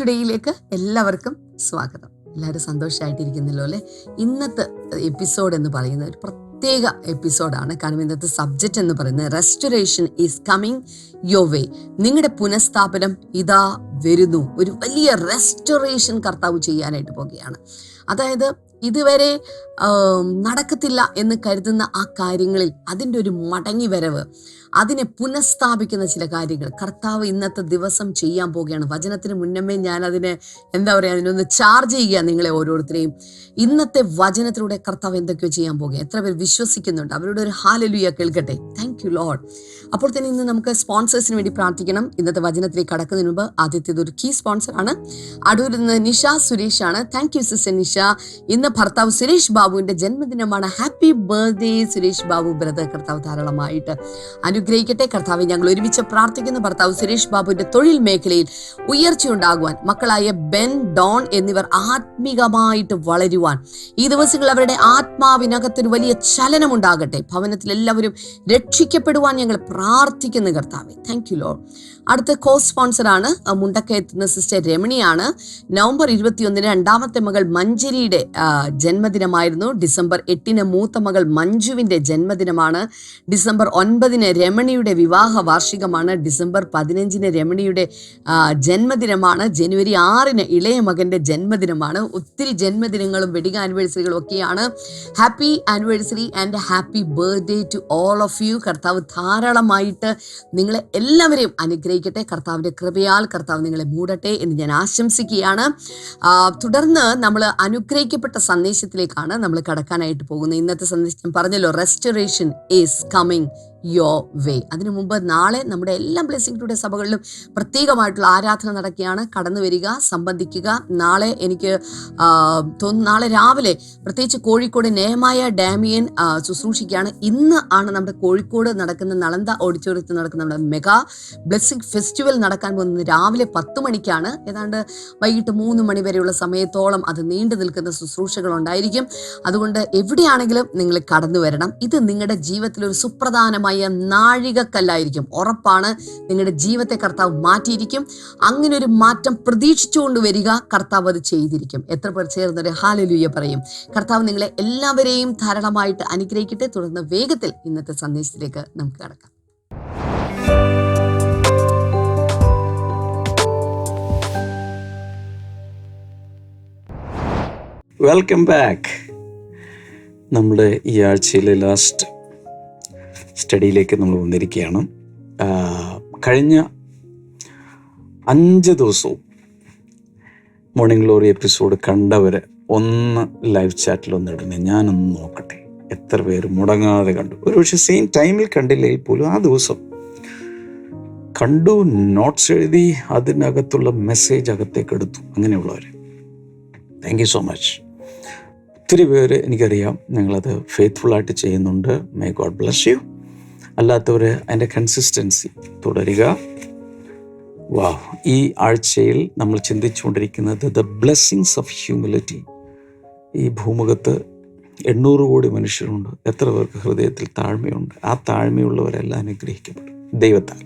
ടുഡേയിലേക്ക് എല്ലാവർക്കും സ്വാഗതം. എല്ലാവരും സന്തോഷമായിട്ടിരിക്കുന്നല്ലോ അല്ലേ? ഇന്നത്തെ എപ്പിസോഡ് എന്ന് പറയുന്ന ഒരു പ്രത്യേക എപ്പിസോഡാണ് കാരണം ഇന്നത്തെ സബ്ജക്റ്റ് എന്ന് പറയുന്നത് റെസ്റ്റോറേഷൻ ഈസ് കമ്മിങ് യോ വേ നിങ്ങളുടെ പുനഃസ്ഥാപനം ഇതാ വരുന്നു. ഒരു വലിയ റെസ്റ്റോറേഷൻ കർത്താവ് ചെയ്യാനായിട്ട് പോകുകയാണ് അതായത് ഇതുവരെ നടക്കത്തില്ല എന്ന് കരുതുന്ന ആ കാര്യങ്ങളിൽ അതിന്റെ ഒരു മടങ്ങി വരവ് അതിനെ പുനഃസ്ഥാപിക്കുന്ന ചില കാര്യങ്ങൾ. കർത്താവ് ഇന്നത്തെ ദിവസം ചെയ്യാൻ പോവുകയാണ്. വചനത്തിന് മുന്നമേ ഞാൻ അതിനെ എന്താ പറയുക അതിനൊന്ന് ചാർജ് ചെയ്യുക നിങ്ങളെ ഓരോരുത്തരെയും. ഇന്നത്തെ വചനത്തിലൂടെ കർത്താവ് എന്തൊക്കെയോ ചെയ്യാൻ പോകുക എത്ര പേർ വിശ്വസിക്കുന്നുണ്ട്. അവരുടെ ഒരു ഹാലലുയ കേൾക്കട്ടെ. താങ്ക് യു ലോഡ് അപ്പോൾ തന്നെ ഇന്ന് നമുക്ക് സ്പോൺസേഴ്സിന് വേണ്ടി പ്രാർത്ഥിക്കണം. ഇന്നത്തെ വചനത്തിലേക്ക് കടക്കുന്നതിന് മുമ്പ് ആദ്യത്തേത് ഒരു കീ സ്പോൺസർ ആണ്. അടൂരിൽ നിന്ന് നിഷ സുരേഷ് ആണ്. Thank you sister Nisha. ഇന്ന് ഭർത്താവ് സുരേഷ് ബാബുവിന്റെ ജന്മദിനമാണ്. Happy birthday Suresh Babu. Brother കർത്താവ് ധാരാളമായിട്ട് അനുഗ്രഹിക്കട്ടെ. കർത്താവ് ഞങ്ങൾ ഒരുമിച്ച് പ്രാർത്ഥിക്കുന്ന. ഭർത്താവ് സുരേഷ് ബാബുവിന്റെ തൊഴിൽ മേഖലയിൽ ഉയർച്ചയുണ്ടാകുവാൻ മക്കളായ ബെൻ ഡോൺ എന്നിവർ ആത്മീകമായിട്ട് വളരുവാൻ. ഈ ദിവസങ്ങൾ അവരുടെ ആത്മാവിനകത്തൊരു വലിയ ചലനം ഉണ്ടാകട്ടെ ഭവനത്തിൽ എല്ലാവരും രക്ഷിക്കപ്പെടുവാൻ ഞങ്ങൾ പ്രാർത്ഥിക്കുന്നു കർത്താവ്. താങ്ക് യു ലോ അടുത്ത കോ സ്പോൺസറാണ് മുണ്ടക്കയത്തുന്ന സിസ്റ്റർ രമണിയാണ്. നവംബർ ഇരുപത്തിയൊന്നിന് രണ്ടാമത്തെ മകൾ മഞ്ജരിയുടെ ജന്മദിനമായിരുന്നു. ഡിസംബർ എട്ടിന് മൂത്ത മകൾ മഞ്ജുവിന്റെ ജന്മദിനമാണ്. ഡിസംബർ ഒൻപതിന് രമണിയുടെ വിവാഹ വാർഷികമാണ് ഡിസംബർ പതിനഞ്ചിന് രമണിയുടെ ജന്മദിനമാണ്. ജനുവരി ആറിന് ഇളയ മകന്റെ ജന്മദിനമാണ്. ഒത്തിരി ജന്മദിനങ്ങളും വെഡിങ് ആനിവേഴ്സറികളും ഒക്കെയാണ്. Happy anniversary and happy birthday to all of you കർത്താവ് ധാരാളമായിട്ട് നിങ്ങളെ എല്ലാവരെയും അനുഗ്രഹിക്കട്ടെ. കർത്താവിന്റെ കൃപയാൽ കർത്താവ് നിങ്ങളെ മൂടട്ടെ എന്ന് ഞാൻ ആശംസിക്കുകയാണ്. തുടർന്ന് നമ്മൾ അനുഗ്രഹിക്കപ്പെട്ട സന്ദേശത്തിലേക്കാണ് നമ്മൾ കടക്കാനായിട്ട് പോകുന്നത്. ഇന്നത്തെ സന്ദേശം പറഞ്ഞല്ലോ റെസ്റ്റോറേഷൻ ഈസ് കമ്മിങ് യോ വേ അതിനു മുമ്പ് നാളെ നമ്മുടെ എല്ലാ ബ്ലെസ്സിംഗ് ടുഡേ സഭകളിലും പ്രത്യേകമായിട്ടുള്ള ആരാധന നടക്കുകയാണ്. കടന്നു വരിക സംബന്ധിക്കുക. നാളെ എനിക്ക് നാളെ രാവിലെ പ്രത്യേകിച്ച് കോഴിക്കോട് നേമായ ഡാമിയൻ ശുശ്രൂഷിക്കുകയാണ്. ഇന്ന് ആണ് നമ്മുടെ കോഴിക്കോട് നടക്കുന്ന നളന്ത ഓഡിറ്റോറിയത്തിൽ നടക്കുന്ന നമ്മുടെ മെഗാ ബ്ലെസ്സിംഗ് ഫെസ്റ്റിവൽ നടക്കാൻ പോകുന്നത് രാവിലെ പത്ത് മണിക്കാണ്. ഏതാണ്ട് വൈകിട്ട് മൂന്ന് മണി വരെയുള്ള സമയത്തോളം അത് നീണ്ടു നിൽക്കുന്ന ശുശ്രൂഷകൾ ഉണ്ടായിരിക്കും. അതുകൊണ്ട് എവിടെയാണെങ്കിലും നിങ്ങൾ കടന്നു വരണം. ഇത് നിങ്ങളുടെ ജീവിതത്തിൽ ഒരു സുപ്രധാനമായ നാഴികക്കല്ലായിരിക്കും. ഉറപ്പാണ് നിങ്ങളുടെ ജീവിതത്തെ കർത്താവ് മാറ്റിയിരിക്കും. അങ്ങനെ ഒരു മാറ്റം പ്രതീക്ഷിച്ചുകൊണ്ട് വരിക കർത്താവ് അത് ചെയ്തിരിക്കും. എത്ര പേർ ചേർന്നൊരു ഹാലലുയ്യ പറയും. കർത്താവ് നിങ്ങളെ എല്ലാവരെയും ധാരാളമായിട്ട് അനുഗ്രഹിക്കട്ടെ. തുടർന്ന് വേഗത്തിൽ ഇന്നത്തെ സന്ദേശത്തിലേക്ക് നമുക്ക് കടക്കാം. വെൽക്കം ബാക്ക് നമ്മുടെ ഈ ആഴ്ചയിലെ ലാസ്റ്റ് സ്റ്റഡിയിലേക്ക് നമ്മൾ വന്നിരിക്കുകയാണ്. കഴിഞ്ഞ അഞ്ച് ദിവസവും മോർണിംഗ് ഗ്ലോറി എപ്പിസോഡ് കണ്ടവർ ഒന്ന് ലൈവ് ചാറ്റിൽ ഒന്ന് ഇടണേ ഞാനൊന്ന് നോക്കട്ടെ. എത്ര പേര് മുടങ്ങാതെ കണ്ടു. ഒരു പക്ഷേ സെയിം ടൈമിൽ കണ്ടില്ലെങ്കിൽ പോലും ആ ദിവസം കണ്ടു നോട്ട്സ് എഴുതി അതിനകത്തുള്ള മെസ്സേജ് അകത്തേക്ക് എടുത്തു. അങ്ങനെയുള്ളവർ താങ്ക് യു സോ മച്ച് ഒത്തിരി പേര് എനിക്കറിയാം. നിങ്ങളത് ഫെയ്ത്ത്ഫുള്ളായിട്ട് ചെയ്യുന്നുണ്ട്. മേ ഗോഡ് ബ്ലസ് യു അല്ലാത്തവർ അതിന്റെ കൺസിസ്റ്റൻസി തുടരുക. വാ ഈ ആഴ്ചയിൽ നമ്മൾ ചിന്തിച്ചുകൊണ്ടിരിക്കുന്നത് ദ ബ്ലെസ്സിങ്സ് ഓഫ് ഹ്യൂമിലിറ്റി ഈ ഭൂമുഖത്ത് എണ്ണൂറ് കോടി മനുഷ്യരുണ്ട്. എത്ര പേർക്ക് ഹൃദയത്തിൽ താഴ്മയുണ്ട്? ആ താഴ്മയുള്ളവരെല്ലാം അനുഗ്രഹിക്കപ്പെടും. ദൈവത്താൽ.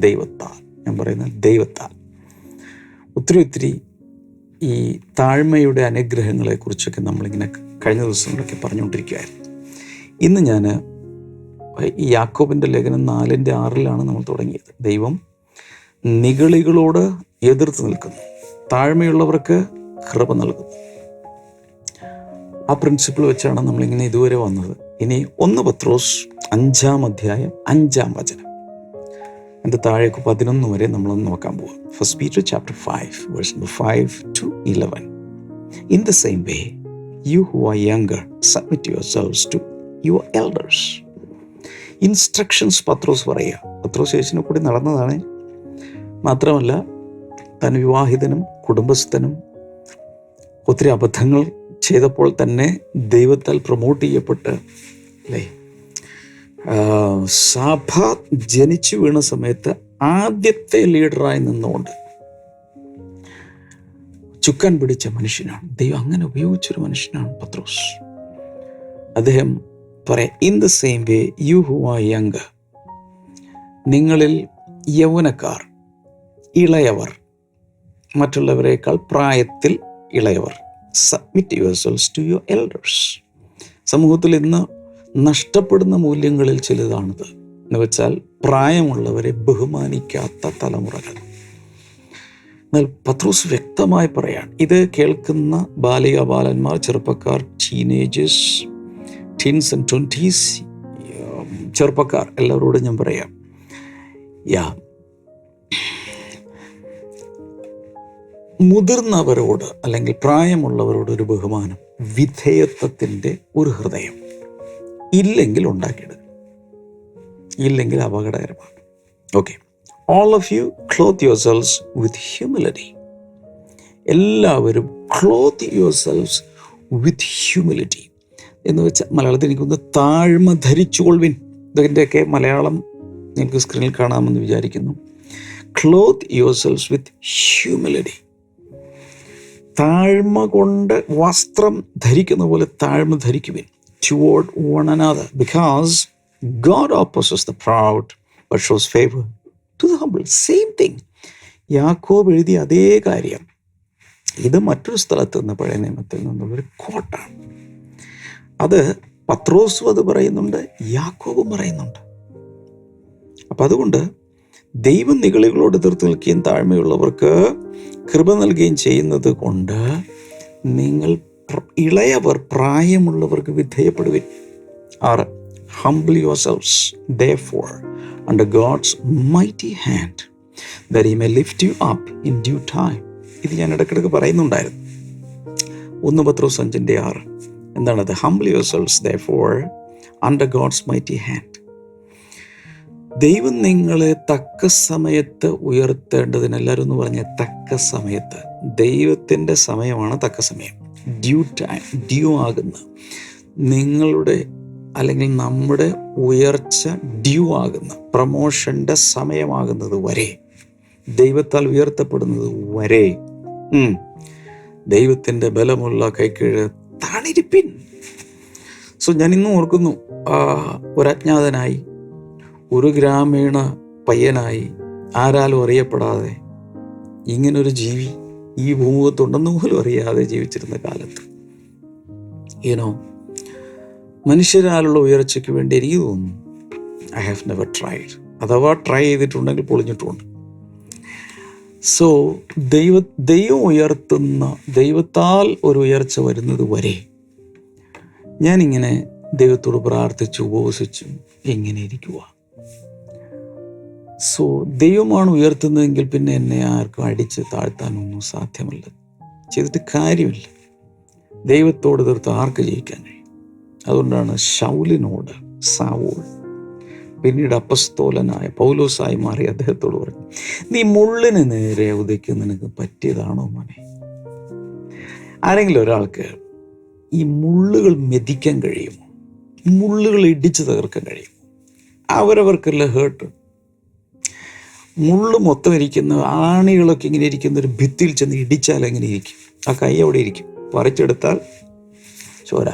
ദൈവത്താൽ. ഞാൻ പറയുന്ന ദൈവത്താൽ. ഒത്തിരി ഒത്തിരി ഈ താഴ്മയുടെ അനുഗ്രഹങ്ങളെക്കുറിച്ചൊക്കെ നമ്മളിങ്ങനെ കഴിഞ്ഞ ദിവസങ്ങളൊക്കെ പറഞ്ഞുകൊണ്ടിരിക്കുകയായിരുന്നു. ഇന്ന് ഞാൻ ഈ യാക്കോബിന്റെ ലേഖനം നാലിന്റെ ആറിലാണ് നമ്മൾ തുടങ്ങിയത്. ദൈവം നിഗളികളോട് എതിർത്ത് നിൽക്കുന്നു. താഴ്മയുള്ളവർക്ക് കൃപ നൽകുന്നു. ആ പ്രിൻസിപ്പിൾ വെച്ചാണ് നമ്മളിങ്ങനെ ഇതുവരെ വന്നത്. ഇനി ഒന്ന് പത്രോസ് അഞ്ചാം അധ്യായം അഞ്ചാം വചനം. എന്റെ താഴേക്ക് പതിനൊന്ന് വരെ നമ്മളൊന്ന് നോക്കാൻ പോവാം. First Peter chapter five verse number five to eleven in the same way you who are younger submit yourselves to your elders instructions Pathros പറയുക. പത്രോസ് യേശുവിനെ കൂടി നടന്നതാണ്. മാത്രമല്ല താൻ വിവാഹിതനും കുടുംബസ്ഥനും ഒത്തിരി അബദ്ധങ്ങൾ ചെയ്തപ്പോൾ തന്നെ ദൈവത്താൽ പ്രൊമോട്ട് ചെയ്യപ്പെട്ട് അല്ലേ? സഭ ജനിച്ചു വീണ സമയത്ത് ആദ്യത്തെ ലീഡറായി നിന്നുകൊണ്ട് ചുക്കാൻ പിടിച്ച മനുഷ്യനാണ്. ദൈവം അങ്ങനെ ഉപയോഗിച്ചൊരു മനുഷ്യനാണ് പത്രോസ്. അദ്ദേഹം പറയാം in the same way you who are young നിങ്ങളിൽ യൗവനക്കാർ ഇളയവർ മറ്റുള്ളവരെക്കാൾ പ്രായത്തിൽ ഇളയവർ submit yourselves to your elders സമൂഹത്തിൽ ഇന്ന് നഷ്ടപ്പെടുന്ന മൂല്യങ്ങളിൽ ചിലതാണിത്. എന്ന് വെച്ചാൽ പ്രായമുള്ളവരെ ബഹുമാനിക്കാത്ത തലമുറകൾ. എന്നാൽ പത്രോസ് വ്യക്തമായി പറയാൻ ഇത് കേൾക്കുന്ന ബാലിക ബാലന്മാർ ചെറുപ്പക്കാർ ടീനേജേഴ്സ് ടീൻസ് ആൻഡ് ട്വന്റീസ് ചെറുപ്പക്കാർ എല്ലാവരോടും ഞാൻ പറയാം. യാ. മുതിർന്നവരോട് അല്ലെങ്കിൽ പ്രായമുള്ളവരോട് ഒരു ബഹുമാനം വിധേയത്വത്തിന്റെ ഒരു ഹൃദയം. ഇല്ലെങ്കിൽ ഉണ്ടാക്കിയെടുക്കും ഇല്ലെങ്കിൽ അപകടകരമാണ്. Okay. All of you clothe yourselves with humility എല്ലാവരും clothe yourselves with humility എന്ന് വെച്ചാൽ മലയാളത്തിൽ എനിക്കൊന്ന് താഴ്മ ധരിച്ചുകൊള്ളുവിൻ. ഇതിന്റെയൊക്കെ മലയാളം നിങ്ങൾക്ക് സ്ക്രീനിൽ കാണാമെന്ന് വിചാരിക്കുന്നു. Clothe yourselves with humility താഴ്മ കൊണ്ട് വസ്ത്രം ധരിക്കുന്ന പോലെ താഴ്മ ധരിക്കുവിൻ toward one another because God opposes the proud but shows favour to the humble same thing Yakob എഴുതിയ അതേ കാര്യം. ഇത് മറ്റൊരു സ്ഥലത്ത് നിന്ന് പഴയ നിയമത്തിൽ നിന്നുള്ളൊരു കോട്ടാണ് അത് പത്രോസും അത് പറയുന്നുണ്ട് യാക്കോബും പറയുന്നുണ്ട്. അപ്പം അതുകൊണ്ട് ദൈവം നികളികളോട് എതിർത്ത് നിൽക്കുകയും താഴ്മയുള്ളവർക്ക് കൃപ നൽകുകയും ചെയ്യുന്നത് കൊണ്ട് നിങ്ങൾ ഇളയവർ പ്രായമുള്ളവർക്ക് വിധേയപ്പെടുവിൻ. ആറ് humble yourselves therefore under God's mighty hand that he may lift you up in due time ഇത് ഞാൻ ഇടയ്ക്കിടയ്ക്ക് പറയുന്നുണ്ടായിരുന്നു. ഒന്ന് പത്രോസ് അഞ്ചിന്റെ ആറ്. എന്താണത് humble yourselves therefore under God's mighty hand ദൈവം നിങ്ങളെ തക്ക സമയത്ത് ഉയർത്തേണ്ടതിന് എല്ലാവരും എന്ന് പറഞ്ഞ തക്ക സമയത്ത്. ദൈവത്തിന്റെ സമയമാണ് തക്ക സമയം. ഡ്യൂ ടൈം ഡ്യൂ ആകുന്ന നിങ്ങളുടെ അല്ലെങ്കിൽ നമ്മുടെ ഉയർച്ച ഡ്യൂ ആകുന്ന പ്രമോഷന്റെ സമയമാകുന്നത് വരെ. ദൈവത്താൽ ഉയർത്തപ്പെടുന്നത് വരെ. ദൈവത്തിന്റെ ബലമുള്ള കൈക്കീഴ് താണിരിപ്പിൻ. സോ ഞാൻ ഇന്നും ഓർക്കുന്നു ആ, ഒരു ഗ്രാമീണ പയ്യനായി ആരാലും അറിയപ്പെടാതെ ഇങ്ങനൊരു ജീവി ഈ ഭൂമുഖത്തുണ്ടെന്ന് പോലും അറിയാതെ ജീവിച്ചിരുന്ന കാലത്ത്. ഏനോ മനുഷ്യരാലുള്ള ഉയർച്ചയ്ക്ക് വേണ്ടി എനിക്ക് തോന്നുന്നു ഐ ഹാവ് നെവർ ട്രൈഡ് അഥവാ ട്രൈ ചെയ്തിട്ടുണ്ടെങ്കിൽ പൊളിഞ്ഞിട്ടുമുണ്ട് സോ ദൈവ ദൈവം ഉയർത്തുന്ന ദൈവത്താൽ ഒരു ഉയർച്ച വരുന്നത് വരെ ഞാനിങ്ങനെ ദൈവത്തോട് പ്രാർത്ഥിച്ചു ഉപവസിച്ചും എങ്ങനെ ഇരിക്കുക സോ ദൈവമാണ് ഉയർത്തുന്നതെങ്കിൽ പിന്നെ എന്നെ ആർക്കും അടിച്ച് താഴ്ത്താനൊന്നും സാധ്യമല്ല. ചെയ്തിട്ട് കാര്യമില്ല. ദൈവത്തോട് തീർത്ത് ആർക്ക് ജയിക്കാൻ കഴിയും? അതുകൊണ്ടാണ് ഷൗലിനോട് സാവൂൾ പിന്നീട് അപ്പസ്തോലനായ പൗലോസായി മാറി അദ്ദേഹത്തോട് പറഞ്ഞു നീ മുള്ളിന് നേരെ ഉദിക്കുന്ന നിനക്ക് പറ്റിയതാണോ മോനെ? ആരെങ്കിലും ഒരാൾക്ക് ഈ മുള്ളുകൾ മെതിക്കാൻ കഴിയുമോ മുള്ളുകൾ ഇടിച്ചു തകർക്കാൻ കഴിയും അവരവർക്കുള്ള ഹേർട്ട് മുള്ളു മൊത്തം ഇരിക്കുന്ന ആണികളൊക്കെ ഇങ്ങനെ ഇരിക്കുന്ന ഒരു ഭിത്തിയിൽ ചെന്ന് ഇടിച്ചാൽ എങ്ങനെ ഇരിക്കും? ആ കൈ അവിടെ ഇരിക്കും. പറിച്ചെടുത്താൽ ചോര.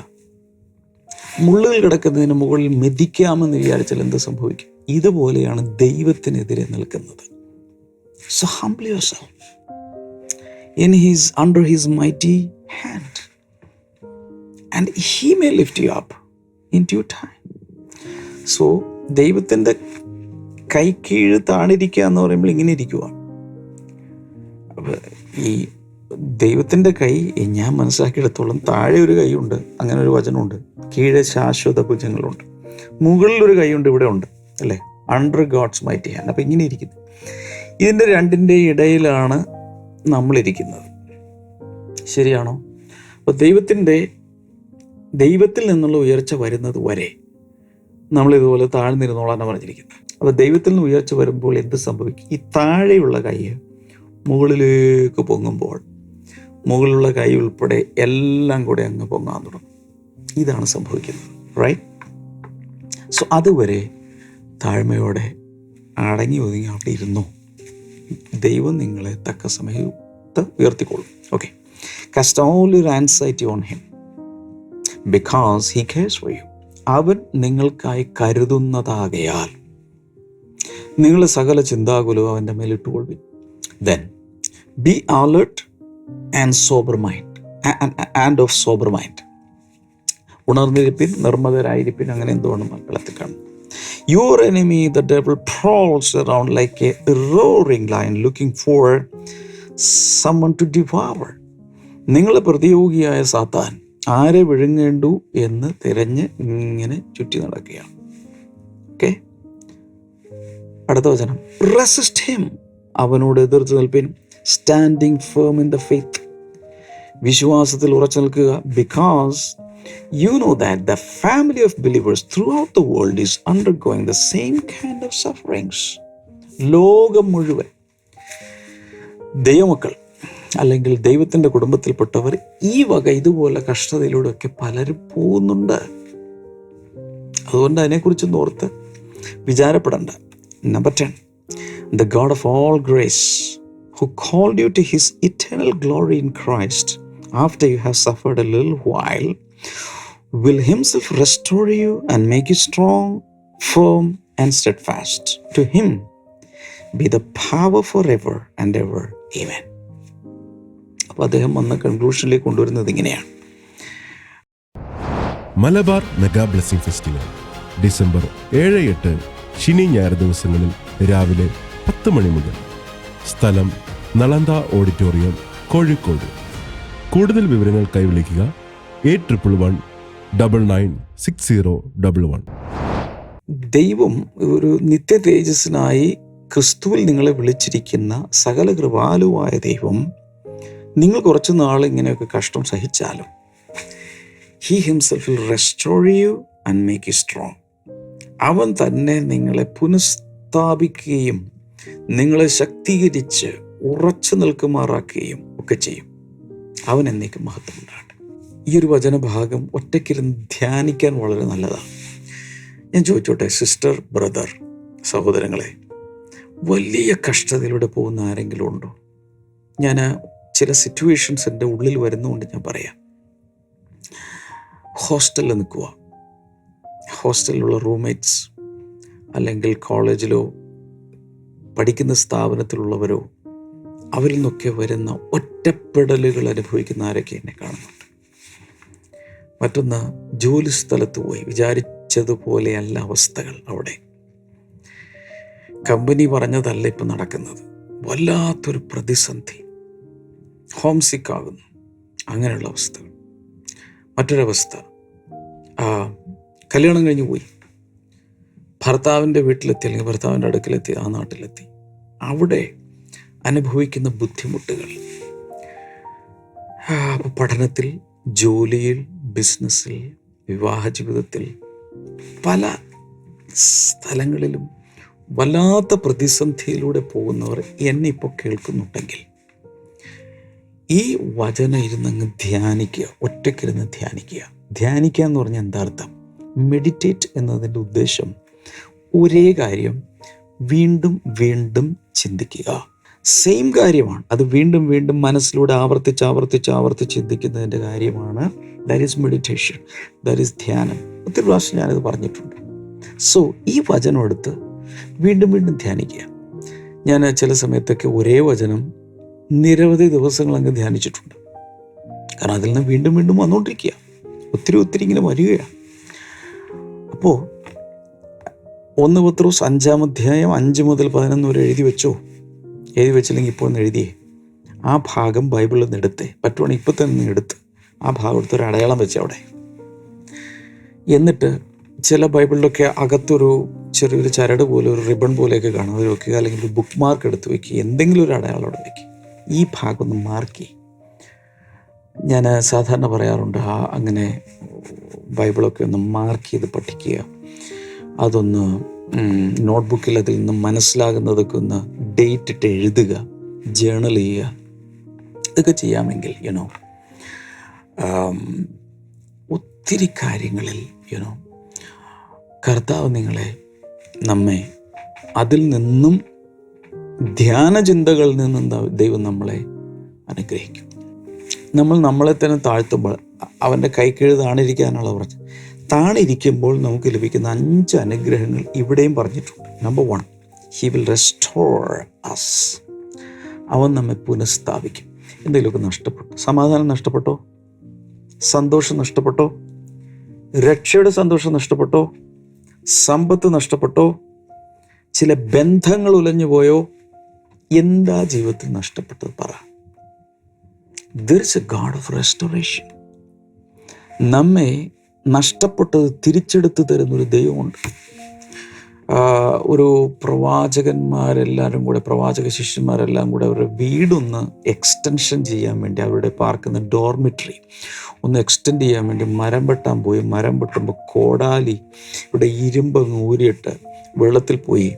മുള്ളുകൾ കിടക്കുന്നതിന് മുകളിൽ മെതിക്കാമെന്ന് വിചാരിച്ചാൽ എന്ത് സംഭവിക്കും? ഇതുപോലെയാണ് ദൈവത്തിനെതിരെ നിൽക്കുന്നത്. So humbly yourself. In his under his mighty hand. And he may lift you up in due time. So ദൈവത്തിന്റെ കൈ കീഴ് താണിരിക്കുക എന്ന് പറയുമ്പോൾ ഇങ്ങനെ ഇരിക്കുക. അപ്പൊ ഈ ദൈവത്തിന്റെ കൈ ഞാൻ മനസ്സിലാക്കിയെടുത്തോളം താഴെ ഒരു കൈയുണ്ട് അങ്ങനെ ഒരു വചനമുണ്ട്. കീഴെ ശാശ്വത ഭുജങ്ങളുണ്ട്. മുകളിൽ ഒരു കൈയുണ്ട് ഇവിടെ ഉണ്ട് അല്ലേ? അണ്ടർ ഗോഡ്സ് മൈറ്റി ഹാൻഡ് അപ്പം ഇങ്ങനെ ഇരിക്കുന്നു. ഇതിന്റെ രണ്ടിന്റെ ഇടയിലാണ് നമ്മളിരിക്കുന്നത്. ശരിയാണോ? അപ്പോൾ ദൈവത്തിന്റെ ദൈവത്തിൽ നിന്നുള്ള ഉയർച്ച വരുന്നത് വരെ നമ്മളിതുപോലെ താഴ്ന്നിരുന്നോളാണ് പറഞ്ഞിരിക്കുന്നത്. അപ്പോൾ ദൈവത്തിൽ നിന്ന് ഉയർച്ച വരുമ്പോൾ എന്ത് സംഭവിക്കും? ഈ താഴെയുള്ള കൈ മുകളിലേക്ക് പൊങ്ങുമ്പോൾ മുകളിലുള്ള കൈ ഉൾപ്പെടെ എല്ലാം കൂടെ അങ്ങ് പൊങ്ങാൻ തുടങ്ങും. ഇതാണ് സംഭവിക്കുന്നത് റൈറ്റ് സോ അതുവരെ താഴ്മയോടെ അടങ്ങി ഒതുങ്ങി അവിടെ ഇരുന്നു. ദൈവം നിങ്ങളെ തക്ക സമയത്ത് ഉയർത്തിക്കോളും okay cast all your anxiety on him because he cares for you അവൻ നിങ്ങൾക്കായി കരുതുന്നതാകയാൽ നിങ്ങൾ സകല ചിന്താകുലവും അവന്റെ മേലിട്ടുകൊള്ളുവിൻ. Then be alert and sober mind and of sober mind ഉണർന്നിരിപ്പിൻ നിർമ്മതരായിരിപ്പിൻ അങ്ങനെ എന്തുകൊണ്ട് മക്കളത്തിൽ കാണും. Your enemy the devil prowls around like a roaring lion looking for someone to devour നിങ്ങളെ പ്രതിയോഗിയായ സാത്താൻ ആരെ വിഴുങ്ങേണ്ടു എന്ന് തിരഞ്ഞ് ഇങ്ങനെ ചുറ്റി നടക്കുകയാണ്. ഓക്കെ അടുത്ത വചനം. റെസിസ്റ്റ് ഹിം അവനോട് എതിർത്ത് നിൽപ്പിൻ. Standing firm in the faith വിശ്വാസത്തിൽ ഉറച്ചു നിൽക്കുക. Because you know that the family of believers throughout the world is undergoing the same kind of sufferings ലോകം മുഴുവൻ. ദൈവമക്കൾ അല്ലെങ്കിൽ ദൈവത്തിന്റെ കുടുംബത്തിൽപ്പെട്ടവർ ഈ വക ഇതുപോലെ കഷ്ടതയിലൂടെയൊക്കെ പലരും പോകുന്നുണ്ട്. അതുകൊണ്ട് അതിനെക്കുറിച്ച് ഓർത്ത് വിചാരപ്പെടണ്ട. Number ten the God of all grace who called you to his eternal glory in Christ after you have suffered a little while, will himself restore you and make you strong, firm, and steadfast. To him be the power forever and ever. Amen. അപ്പോൾ അദ്ദേഹം വന്ന കൺക്ലൂഷനിലേക്ക് കൊണ്ടുവരുന്നത് ഇങ്ങനെയാണ് Malabar mega blessing festival December ഏഴ് എട്ട് ശനി ഞായർ ദിവസങ്ങളിൽ രാവിലെ പത്ത് മണി മുതൽ സ്ഥലം നളന്ത ഓഡിറ്റോറിയം കോഴിക്കോട്. കൂടുതൽ വിവരങ്ങൾ വിളിക്കുക eight triple one double nine six zero double one. ദൈവം ഒരു നിത്യ തേജസ്സിനായി ക്രിസ്തുവിൽ നിങ്ങളെ വിളിച്ചിരിക്കുന്ന സകല കൃപാലുവായ ദൈവം നിങ്ങൾ കുറച്ച് നാൾ ഇങ്ങനെയൊക്കെ കഷ്ടം സഹിച്ചാലും he himself will restore you and make you strong അവൻ തന്നെ നിങ്ങളെ പുനഃസ്ഥാപിക്കുകയും നിങ്ങളെ ശക്തീകരിച്ച് ഉറച്ചു നിൽക്കുമാറാക്കുകയും ഒക്കെ ചെയ്യും. അവൻ എന്നേക്കും മഹത്വം ഉണ്ടാകട്ടെ ഈ ഒരു വചനഭാഗം ഒറ്റയ്ക്കിരുന്ന് ധ്യാനിക്കാൻ വളരെ നല്ലതാണ്. ഞാൻ ചോദിച്ചോട്ടെ സിസ്റ്റർ ബ്രദർ സഹോദരങ്ങളെ വലിയ കഷ്ടതയിലൂടെ പോകുന്ന ആരെങ്കിലും ഉണ്ടോ? ഞാൻ ചില സിറ്റുവേഷൻസ് എന്റെ ഉള്ളിൽ വരുന്നുകൊണ്ട് ഞാൻ പറയാം. ഹോസ്റ്റലിൽ നിൽക്കുക. ഹോസ്റ്റലിലുള്ള റൂംമേറ്റ്സ് അല്ലെങ്കിൽ കോളേജിലോ പഠിക്കുന്ന സ്ഥാപനത്തിലുള്ളവരോ അവരിൽ നിന്നൊക്കെ വരുന്ന ഒറ്റപ്പെടലുകൾ അനുഭവിക്കുന്ന ആരൊക്കെ എന്നെ കാണുന്നുണ്ട്. മറ്റൊന്ന് ജോലി സ്ഥലത്ത് പോയി വിചാരിച്ചതുപോലെയല്ല അവസ്ഥകൾ അവിടെ. കമ്പനി പറഞ്ഞതല്ല ഇപ്പം നടക്കുന്നത്. വല്ലാത്തൊരു പ്രതിസന്ധി. ഹോം സിക്ക് ആകുന്നു. അങ്ങനെയുള്ള അവസ്ഥകൾ. മറ്റൊരവസ്ഥ. കല്യാണം കഴിഞ്ഞ് പോയി. ഭർത്താവിന്റെ വീട്ടിലെത്തി അല്ലെങ്കിൽ ഭർത്താവിന്റെ അടുക്കലെത്തി ആ നാട്ടിലെത്തി. അവിടെ അനുഭവിക്കുന്ന ബുദ്ധിമുട്ടുകൾ. അപ്പോൾ പഠനത്തിൽ ജോലിയിൽ ബിസിനസ്സിൽ വിവാഹ ജീവിതത്തിൽ പല സ്ഥലങ്ങളിലും വല്ലാത്ത പ്രതിസന്ധിയിലൂടെ പോകുന്നവർ എന്നെ ഇപ്പോൾ കേൾക്കുന്നുണ്ടെങ്കിൽ ഈ വചന ഇരുന്നങ്ങ് ധ്യാനിക്കുക ഒറ്റയ്ക്കിരുന്ന് ധ്യാനിക്കുക. ധ്യാനിക്കുക എന്ന് പറഞ്ഞാൽ എന്താ അർത്ഥം? മെഡിറ്റേറ്റ് എന്നതിന്റെ ഉദ്ദേശം ഒരേ കാര്യം. വീണ്ടും വീണ്ടും ചിന്തിക്കുക. സെയിം കാര്യമാണ്. അത് വീണ്ടും വീണ്ടും മനസ്സിലൂടെ ആവർത്തിച്ച് ആവർത്തിച്ച് ആവർത്തിച്ച് ചിന്തിക്കുന്നതിന്റെ കാര്യമാണ്. That is meditation that is ധ്യാനം. ഒത്തിരി പ്രാവശ്യം ഞാനിത് പറഞ്ഞിട്ടുണ്ട്. സോ ഈ വചനം എടുത്ത് വീണ്ടും വീണ്ടും ധ്യാനിക്കുക. ഞാൻ ചില സമയത്തൊക്കെ ഒരേ വചനം നിരവധി ദിവസങ്ങൾ അങ്ങ് ധ്യാനിച്ചിട്ടുണ്ട്. കാരണം അതിൽ നിന്ന് വീണ്ടും വീണ്ടും വന്നുകൊണ്ടിരിക്കുക. ഒത്തിരി ഒത്തിരി ഇങ്ങനെ വരികയാണ്. അപ്പോൾ ഒന്ന് പത്രോസ് അഞ്ചാം അധ്യായം അഞ്ച് മുതൽ പതിനൊന്ന് വരെ എഴുതി വെച്ചോ? എഴുതി വെച്ചില്ലെങ്കിൽ ഇപ്പോൾ ഒന്ന് എഴുതിയേ. ആ ഭാഗം ബൈബിളിൽ നിന്ന് എടുത്തേ. പറ്റുവാണെങ്കിൽ ഇപ്പം തന്നെ എടുത്ത്. ആ ഭാഗം എടുത്ത് ഒരു അടയാളം വെച്ച് അവിടെ. എന്നിട്ട് ചില ബൈബിളിലൊക്കെ അകത്തൊരു ചെറിയൊരു ചരട് പോലെ ഒരു റിബൺ പോലെയൊക്കെ കാണാം. അത് വെക്കുക അല്ലെങ്കിൽ ഒരു ബുക്ക് മാർക്ക് എടുത്ത് വെക്കുക. എന്തെങ്കിലും ഒരു അടയാളം അവിടെ വെക്കുക. ഈ ഭാഗം ഒന്ന് മാർക്ക് ഞാൻ സാധാരണ പറയാറുണ്ട് ആ അങ്ങനെ ബൈബിളൊക്കെ ഒന്ന് മാർക്ക് ചെയ്ത് പഠിക്കുക. അതൊന്ന് നോട്ട്ബുക്കിൽ അതിൽ നിന്ന് മനസ്സിലാകുന്നതൊക്കെ ഒന്ന് ഡേറ്റ് ഇട്ട് എഴുതുക ജേണൽ ചെയ്യുക ഇതൊക്കെ ചെയ്യാമെങ്കിൽ യുനോ ഒത്തിരി കാര്യങ്ങളിൽ യുനോ കർത്താവ് നിങ്ങളെ നമ്മെ അതിൽ നിന്നും ധ്യാനചിന്തകളിൽ നിന്നും ദ- ദൈവം നമ്മളെ അനുഗ്രഹിക്കും. നമ്മൾ നമ്മളെ തന്നെ താഴ്ത്തുമ്പോൾ അവന്റെ കൈക്കീഴ് താണിരിക്കാനുള്ള പറഞ്ഞത് താണിരിക്കുമ്പോൾ നമുക്ക് ലഭിക്കുന്ന അഞ്ച് അനുഗ്രഹങ്ങൾ ഇവിടെയും പറഞ്ഞിട്ടുണ്ട്. Number one he will restore us അവൻ നമ്മെ പുനഃസ്ഥാപിക്കും. എന്തെങ്കിലുമൊക്കെ നഷ്ടപ്പെട്ടു. സമാധാനം നഷ്ടപ്പെട്ടോ? സന്തോഷം നഷ്ടപ്പെട്ടോ? രക്ഷയുടെ സന്തോഷം നഷ്ടപ്പെട്ടോ? സമ്പത്ത് നഷ്ടപ്പെട്ടോ? ചില ബന്ധങ്ങൾ ഉലഞ്ഞു പോയോ? എന്താ ജീവിതത്തിൽ നഷ്ടപ്പെട്ടത് പറ. There is a God of restoration നമ്മെ നഷ്ടപ്പെട്ടത് തിരിച്ചെടുത്ത് തരുന്നൊരു ദൈവമുണ്ട്. ഒരു പ്രവാചകന്മാരെല്ലാവരും കൂടെ പ്രവാചക ശിഷ്യന്മാരെല്ലാം കൂടെ അവരുടെ വീടൊന്ന് എക്സ്റ്റൻഷൻ ചെയ്യാൻ വേണ്ടി അവരുടെ പാർക്കുന്ന ഡോർമിറ്ററി ഒന്ന് എക്സ്റ്റെൻഡ് ചെയ്യാൻ വേണ്ടി മരം വെട്ടാൻ പോയി. മരം വെട്ടുമ്പോൾ കോടാലി ഇവിടെ ഇരുമ്പ് ഊരിയിട്ട് വെള്ളത്തിൽ പോയി.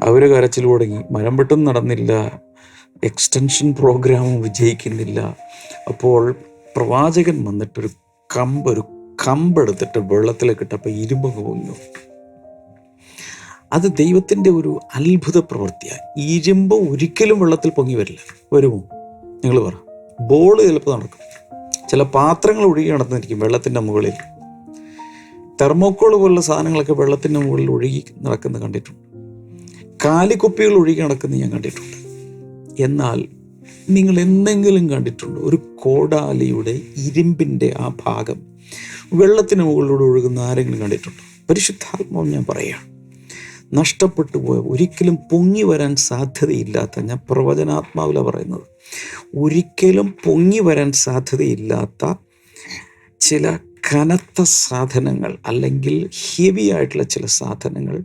അവർ കരച്ചിൽ തുടങ്ങി. മരം വെട്ടും നടന്നില്ല. എക്സ്റ്റൻഷൻ പ്രോഗ്രാമും വിജയിക്കുന്നില്ല. അപ്പോൾ പ്രവാചകൻ വന്നിട്ടൊരു കമ്പ് ഒരു കമ്പെടുത്തിട്ട് വെള്ളത്തിലേക്ക് ഇട്ടപ്പോൾ ഇരുമ്പ് പൊങ്ങി. അത് ദൈവത്തിന്റെ ഒരു അത്ഭുത പ്രവൃത്തിയാണ് ഇരുമ്പ് ഒരിക്കലും വെള്ളത്തിൽ പൊങ്ങി വരില്ല. വരുമോ നിങ്ങൾ പറ. ബോൾ ചിലപ്പോൾ നടക്കും. ചില പാത്രങ്ങൾ ഒഴുകി നടന്നിരിക്കും വെള്ളത്തിന്റെ മുകളിൽ. തെർമോക്കോൾ പോലുള്ള സാധനങ്ങളൊക്കെ വെള്ളത്തിന്റെ മുകളിൽ ഒഴുകി നടക്കുന്നത് കണ്ടിട്ടുണ്ട്. കാലിക്കുപ്പികൾ ഒഴുകി നടക്കുന്നത് ഞാൻ കണ്ടിട്ടുണ്ട്. എന്നാൽ നിങ്ങൾ എന്തെങ്കിലും കണ്ടിട്ടുണ്ടോ? ഒരു കോടാലിയുടെ ഇരുമ്പിന്റെ ആ ഭാഗം. വെള്ളത്തിന് മുകളിലൂടെ ഒഴുകുന്ന ആരെങ്കിലും കണ്ടിട്ടുണ്ടോ? പരിശുദ്ധാത്മാവ് ഞാൻ പറയുക നഷ്ടപ്പെട്ടു പോയ ഒരിക്കലും പൊങ്ങി വരാൻ സാധ്യതയില്ലാത്ത ഞാൻ പ്രവചനാത്മാവില പറയുന്നത്. ഒരിക്കലും പൊങ്ങി വരാൻ സാധ്യതയില്ലാത്ത ചില കനത്ത സാധനങ്ങൾ അല്ലെങ്കിൽ ഹെവി ആയിട്ടുള്ള ചില സാധനങ്ങൾ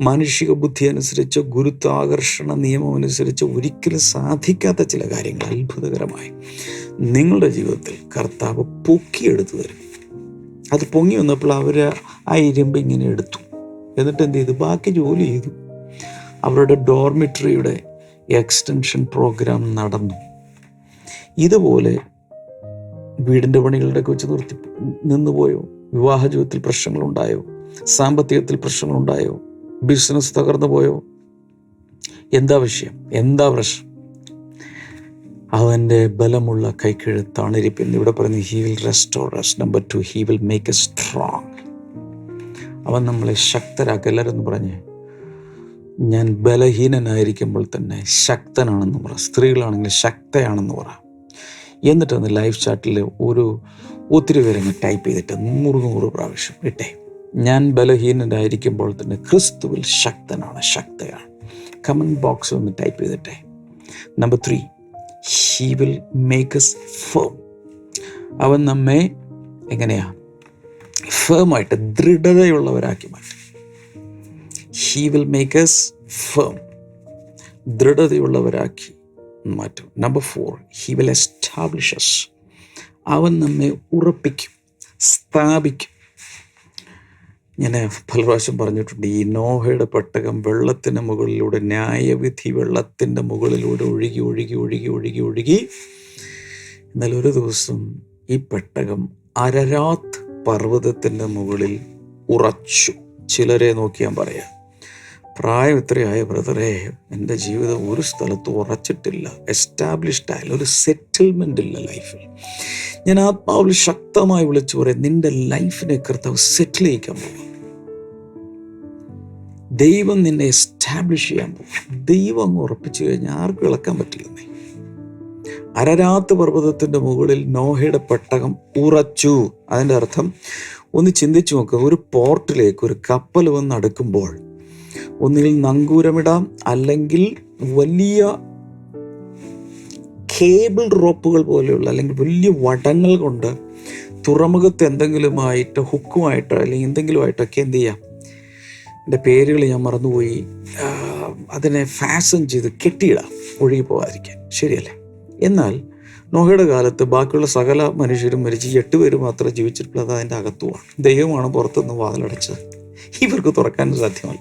മാനുഷിക ബുദ്ധി അനുസരിച്ച് ഗുരുത്വാകർഷണ നിയമം അനുസരിച്ച് ഒരിക്കലും സാധിക്കാത്ത ചില കാര്യങ്ങൾ അത്ഭുതകരമായി നിങ്ങളുടെ ജീവിതത്തിൽ കർത്താവ് പൊക്കിയെടുത്തു തരും. അത് പൊങ്ങി വന്നപ്പോൾ അവർ ആ ഇരുമ്പ് ഇങ്ങനെ എടുത്തു. എന്നിട്ട് എന്ത് ചെയ്തു? ബാക്കി ജോലി ചെയ്തു. അവരുടെ ഡോർമിറ്ററിയുടെ എക്സ്റ്റൻഷൻ പ്രോഗ്രാം നടന്നു. ഇതുപോലെ വീടിന്റെ പണികളുടെ വെച്ച് നിർത്തി നിന്നുപോയോ? വിവാഹ ജീവിതത്തിൽ പ്രശ്നങ്ങളുണ്ടായോ? സാമ്പത്തികത്തിൽ പ്രശ്നങ്ങളുണ്ടായോ? ബിസിനസ് തകർന്നു പോയോ എന്താ വിഷയം? എന്താ പ്രശ്നം? അവന്റെ ബലമുള്ള കൈക്കെഴുത്താണ് ഇരിപ്പിൽ ഇവിടെ പറയുന്നത് he will restore us. Number two he will make a strong അവൻ നമ്മളെ ശക്തരാക്കല്ലെന്ന് പറഞ്ഞ് ഞാൻ ബലഹീനനായിരിക്കുമ്പോൾ തന്നെ ശക്തനാണെന്ന് പറ. സ്ത്രീകളാണെങ്കിൽ ശക്തയാണെന്ന് പറ. എന്നിട്ട് അന്ന് ലൈവ് ചാറ്റിൽ ഒരു ഒത്തിരി പേരങ്ങ് ടൈപ്പ് ചെയ്തിട്ട് നൂറ് നൂറ് പ്രാവശ്യം ഇട്ടേ ഞാൻ ബലഹീനനായിരിക്കുമ്പോൾ തന്നെ ക്രിസ്തുവിൽ ശക്തനാണ് ശക്തയാണ്. കമന്റ് ബോക്സ് ഒന്ന് type ചെയ്തിട്ടെ. Number three he will make us firm അവൻ നമ്മെ എങ്ങനെയാ? ഫേമായിട്ട് ദൃഢതയുള്ളവരാക്കി മാറ്റും. He will make us firm ദൃഢതയുള്ളവരാക്കി മാറ്റും. Number four he will establish us അവൻ നമ്മെ ഉറപ്പിക്കും സ്ഥാപിക്കും. ഞാൻ പല പ്രാവശ്യം പറഞ്ഞിട്ടുണ്ട് ഈ നോഹയുടെ പെട്ടകം വെള്ളത്തിന് മുകളിലൂടെ ന്യായവിധി വെള്ളത്തിന്റെ മുകളിലൂടെ ഒഴുകി ഒഴുകി ഒഴുകി ഒഴുകി ഒഴുകി. എന്നാൽ ഒരു ദിവസം ഈ പെട്ടകം അരരാത്ത് പർവതത്തിന്റെ മുകളിൽ ഉറച്ചു. ചിലരെ നോക്കി ഞാൻ പറയാം പ്രായം ഇത്രയായ ബ്രദറെ? എന്റെ ജീവിതം ഒരു സ്ഥലത്ത് ഉറച്ചിട്ടില്ല. എസ്റ്റാബ്ലിഷ്ഡ് ആയാലും ഒരു സെറ്റിൽമെന്റ് ഇല്ല ലൈഫിൽ. ഞാൻ ആത്മാവിൽ ശക്തമായി വിളിച്ചു പറയാം നിന്റെ ലൈഫിനെ കർത്താവ് സെറ്റിൽ ചെയ്യിക്കാൻ പോകും. ദൈവം നിന്നെ എസ്റ്റാബ്ലിഷ് ചെയ്യാൻ പോകും. ദൈവം അങ്ങ് ഉറപ്പിച്ചു കഴിഞ്ഞാൽ ആർക്കും ഇളക്കാൻ പറ്റില്ല അരരാത്ത് പർവതത്തിന്റെ മുകളിൽ നോഹയുടെ പെട്ടകം ഉറച്ചു. അതിന്റെ അർത്ഥം ഒന്ന് ചിന്തിച്ചു നോക്കുക ഒരു പോർട്ടിലേക്ക് ഒരു കപ്പൽ വന്ന് അടുക്കുമ്പോൾ ഒന്നുകിൽ നങ്കൂരമിടാം അല്ലെങ്കിൽ വലിയ കേബിൾ റോപ്പുകൾ പോലെയുള്ള അല്ലെങ്കിൽ വലിയ വടങ്ങൾ കൊണ്ട് തുറമുഖത്ത് എന്തെങ്കിലുമായിട്ട് ഹുക്കുമായിട്ടോ അല്ലെങ്കിൽ എന്തെങ്കിലുമായിട്ടൊക്കെ എന്ത് ചെയ്യാം? എന്റെ പേരുകൾ ഞാൻ മറന്നുപോയി. അതിനെ ഫാസൻ ചെയ്ത് കെട്ടിയിടാം ഒഴുകി പോകാതിരിക്കാൻ. ശരിയല്ലേ? എന്നാൽ നോഹയുടെ കാലത്ത് ബാക്കിയുള്ള സകല മനുഷ്യരും മരിച്ച് എട്ട് പേര് മാത്രം ജീവിച്ചിട്ടുള്ളത് അത് അതിന്റെ അകത്തുമാണ്. ദൈവമാണ് പുറത്തുനിന്ന് വാതിലടച്ചത് ഇവർക്ക് തുറക്കാൻ സാധ്യമല്ല.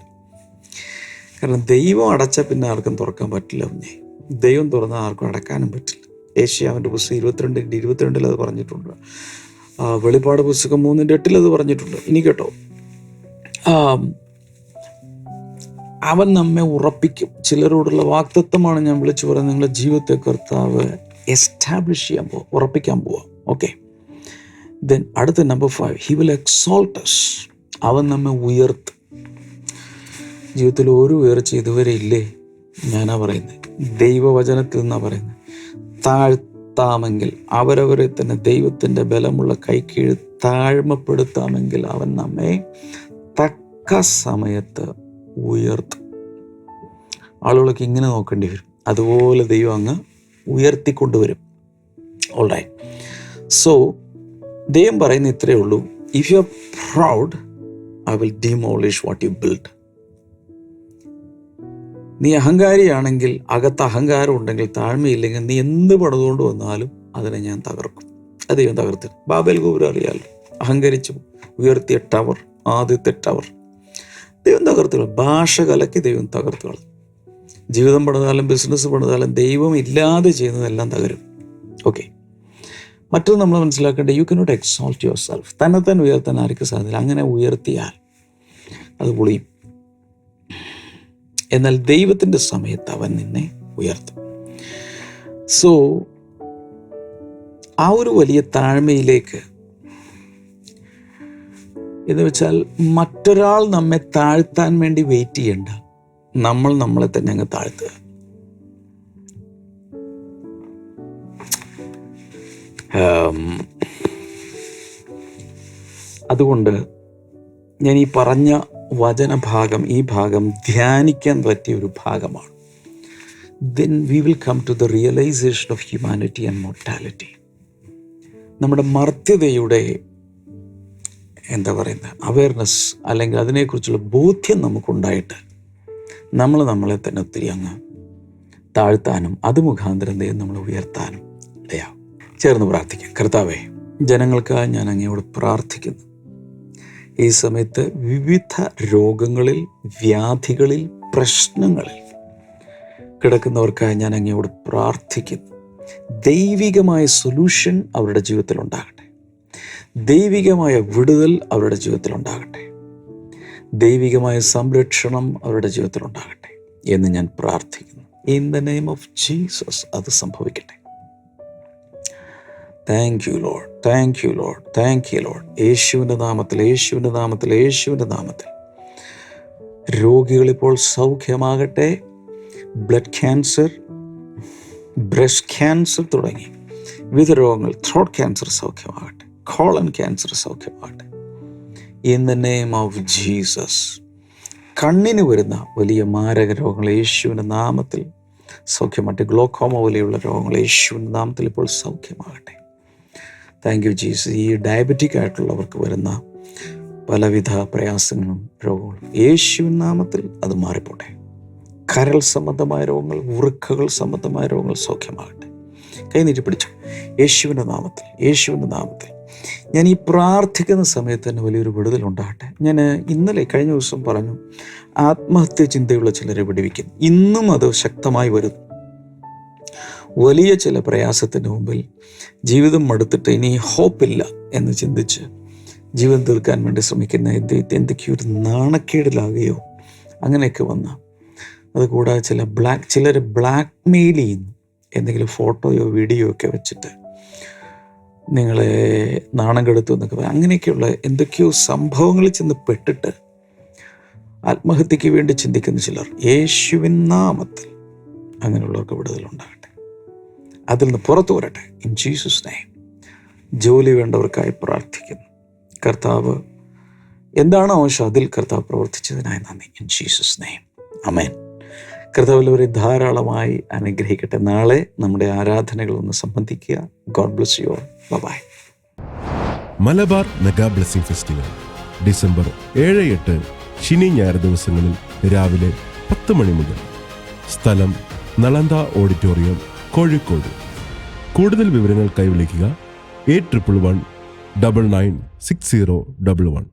കാരണം ദൈവം അടച്ച പിന്നെ ആർക്കും തുറക്കാൻ പറ്റില്ല കുഞ്ഞെ. ദൈവം തുറന്ന ആർക്കും അടക്കാനും പറ്റില്ല. ഏഷ്യാവിന്റെ പുസ്തകം ഇരുപത്തിരണ്ടിന്റെ ഇരുപത്തിരണ്ടിൽ അത് പറഞ്ഞിട്ടുണ്ട്. വെളിപ്പാട് പുസ്തകം മൂന്നിന്റെ എട്ടിൽ അത് പറഞ്ഞിട്ടുണ്ട്. ഇനി കേട്ടോ. അവൻ നമ്മെ ഉറപ്പിക്കും. ചിലരോടുള്ള വാക്തത്വമാണ് ഞാൻ വിളിച്ചു പറയുന്നത്. നിങ്ങളുടെ ജീവിതത്തെ കർത്താവ് എസ്റ്റാബ്ലിഷ് ചെയ്യാൻ പോവാം ഉറപ്പിക്കാൻ പോവാം. ഓക്കെ ദെൻ അടുത്ത number five he will exalt us അവൻ നമ്മെ ഉയർത്തും. ജീവിതത്തിൽ ഒരു ഉയർച്ച ഇതുവരെ ഇല്ലേ? ഞാനാ പറയുന്നത് ദൈവവചനത്തിൽ നിന്നാ പറയുന്നത് താഴ്ത്താമെങ്കിൽ അവരവരെ തന്നെ ദൈവത്തിന്റെ ബലമുള്ള കൈക്കീഴ് താഴ്മപ്പെടുത്താമെങ്കിൽ അവൻ നമ്മെ തക്ക സമയത്ത് ഉയർത്തും. ആളുകളൊക്കെ ഇങ്ങനെ നോക്കേണ്ടി വരും. അതുപോലെ ദൈവം അങ്ങ് ഉയർത്തിക്കൊണ്ടുവരും. ഓൾറൈ സോ ദൈവം പറയുന്ന ഇത്രയേ ഉള്ളൂ. If you are proud I will demolish what you build നീ അഹങ്കാരിയാണെങ്കിൽ അകത്ത് അഹങ്കാരം ഉണ്ടെങ്കിൽ താഴ്മയില്ലെങ്കിൽ നീ എന്ത് പടതുകൊണ്ട് വന്നാലും അതിനെ ഞാൻ തകർക്കും. അത് ദൈവം തകർത്തി ബാബേൽ ഗോപുരം അറിയാലോ? അഹങ്കരിച്ചു ഉയർത്തിയ ടവർ ആദ്യത്തെ ടവർ. ദൈവം തകർത്തുകൾ ഭാഷ കലക്കി ദൈവം തകർത്തുകൾ ജീവിതം പണിതാലും ബിസിനസ് പണിതാലും ദൈവം ഇല്ലാതെ ചെയ്യുന്നതെല്ലാം തകരും. ഓക്കെ മറ്റൊന്ന് നമ്മൾ മനസ്സിലാക്കേണ്ടത് you cannot exalt yourself തന്നെ തന്നെ ഉയർത്താൻ ആർക്കും സാധ്യത അങ്ങനെ ഉയർത്തിയാൽ അത് പൊളിയും. എന്നാൽ ദൈവത്തിന്റെ സമയത്ത് അവൻ നിന്നെ ഉയർത്തും. സോ ആ ഒരു വലിയ താഴ്മയിലേക്ക് എന്ന് വെച്ചാൽ മറ്റൊരാൾ നമ്മെ താഴ്ത്താൻ വേണ്ടി വെയിറ്റ് ചെയ്യണ്ട. നമ്മൾ നമ്മളെ തന്നെ അങ്ങ് താഴ്ത്തുക. അതുകൊണ്ട് ഞാൻ ഈ പറഞ്ഞ വചനഭാഗം ഈ ഭാഗം ധ്യാനിക്കാൻ പറ്റിയ ഒരു ഭാഗമാണ്. Then we will come to the realization of humanity and mortality നമ്മുടെ മർത്യതയുടെ എന്താ പറയുന്നത് അവയർനെസ് അല്ലെങ്കിൽ അതിനെക്കുറിച്ചുള്ള ബോധ്യം നമുക്കുണ്ടായിട്ട് നമ്മൾ നമ്മളെ തന്നെ ഒത്തിരി അങ്ങ് താഴ്ത്താനും അത് മുഖാന്തരം ദൈവം നമ്മളെ ഉയർത്താനും ഇടയാവും ചേർന്ന് പ്രാർത്ഥിക്കാം. കർത്താവേ ജനങ്ങൾക്കായി ഞാൻ അങ്ങയോട് പ്രാർത്ഥിക്കുന്നു. ഈ സമയത്ത് വിവിധ രോഗങ്ങളിൽ വ്യാധികളിൽ പ്രശ്നങ്ങളിൽ കിടക്കുന്നവർക്കായി ഞാൻ അങ്ങയോട് പ്രാർത്ഥിക്കുന്നു. ദൈവികമായ സൊല്യൂഷൻ അവരുടെ ജീവിതത്തിൽ ഉണ്ടാകട്ടെ. ദൈവികമായ വിടുതൽ അവരുടെ ജീവിതത്തിൽ ഉണ്ടാകട്ടെ. ദൈവികമായ സംരക്ഷണം അവരുടെ ജീവിതത്തിൽ ഉണ്ടാകട്ടെ എന്ന് ഞാൻ പ്രാർത്ഥിക്കുന്നു. In the name of Jesus അത് സംഭവിക്കട്ടെ. Thank you lord thank you lord thank you lord യേശുവിന്റെ നാമത്തിൽ യേശുവിന്റെ നാമത്തിൽ യേശുവിന്റെ നാമത്തിൽ. രോഗികളിപ്പോൾ സൗഖ്യമാകട്ടെ. ബ്ലഡ് ക്യാൻസർ ബ്രസ്റ്റ് ക്യാൻസർ തുടങ്ങി. വിവിധ രോഗങ്ങൾ ത്രോട്ട് ക്യാൻസർ സൗഖ്യമാകട്ടെ. കോളൻ ക്യാൻസർ സൗഖ്യമാകട്ടെ. In the name of Jesus കണ്ണിന് വരുന്ന വലിയ മാരക രോഗങ്ങൾ യേശുവിന്റെ നാമത്തിൽ സൗഖ്യമാകട്ടെ. ഗ്ലോക്കോമ പോലെയുള്ള രോഗങ്ങൾ യേശുവിന്റെ നാമത്തിൽ ഇപ്പോൾ സൗഖ്യമാകട്ടെ. താങ്ക് യു ജീസസ് ഈ ഡയബറ്റിക് ആയിട്ടുള്ളവർക്ക് വരുന്ന പലവിധ പ്രയാസങ്ങളും രോഗങ്ങളും യേശു നാമത്തിൽ അത് മാറിപ്പോട്ടെ. കരൾ സംബന്ധമായ രോഗങ്ങൾ വൃക്കകൾ സംബന്ധമായ രോഗങ്ങൾ സൗഖ്യമാകട്ടെ. കൈനീട്ടി പിടിച്ചു. യേശുവിന്റെ നാമത്തിൽ യേശുവിന്റെ നാമത്തിൽ. ഞാൻ ഈ പ്രാർത്ഥിക്കുന്ന സമയത്ത് തന്നെ വലിയൊരു വിടുതൽ ഉണ്ടാകട്ടെ. ഞാൻ ഇന്നലെ കഴിഞ്ഞ ദിവസം പറഞ്ഞു ആത്മഹത്യ ചിന്തയുള്ള ചിലരെ വിടുവിക്കും ഇന്നും അത് ശക്തമായി വരുന്നു. വലിയ ചില പ്രയാസത്തിന് മുമ്പിൽ ജീവിതം മടുത്തിട്ട് ഇനി ഹോപ്പില്ല എന്ന് ചിന്തിച്ച് ജീവൻ തീർക്കാൻ വേണ്ടി ശ്രമിക്കുന്ന ഇദ്ദേഹത്തെ എന്തൊക്കെയോ ഒരു നാണക്കേടിലാകുകയോ അങ്ങനെയൊക്കെ വന്ന. അതുകൂടാതെ ചില ബ്ലാക്ക് ചിലർ ബ്ലാക്ക് മെയിൽ ചെയ്യുന്നു. എന്തെങ്കിലും ഫോട്ടോയോ വീഡിയോ ഒക്കെ വെച്ചിട്ട് നിങ്ങളെ നാണം കെടുത്തു എന്നൊക്കെ പറയും അങ്ങനെയൊക്കെയുള്ള എന്തൊക്കെയോ സംഭവങ്ങളിൽ ചെന്ന് പെട്ടിട്ട് ആത്മഹത്യയ്ക്ക് വേണ്ടി ചിന്തിക്കുന്ന ചിലർ യേശുവിൻ നാമത്തിൽ അങ്ങനെയുള്ളവർക്ക് വിടുതലുണ്ടാകട്ടെ. അതിൽ നിന്ന് പുറത്തു വരട്ടെ. ഇൻ ജീസസ് നെയ്മ് ജോലി വേണ്ടവർക്കായി പ്രാർത്ഥിക്കുന്നു. കർത്താവ് എന്താണ് ആവശ്യം? അതിൽ കർത്താവ് പ്രവർത്തിച്ചതിനായി നന്ദി. ഇൻ ജീസസ് നെയ്മ് അമേൻ കർത്താവിലവരെ ധാരാളമായി അനുഗ്രഹിക്കട്ടെ. നാളെ നമ്മുടെ ആരാധനകൾ ഒന്ന് സംബന്ധിക്കുക. God bless you bye Malabar mega blessing festival. December ഏഴ് എട്ട് ശനി ഞായർ ദിവസങ്ങളിൽ രാവിലെ പത്ത് മണി മുതൽ. സ്ഥലം നളന്ത ഓഡിറ്റോറിയം. കോഴിക്കോട്. കൂടുതൽ വിവരങ്ങൾക്കായി വിളിക്കുക eight triple one double nine six zero double one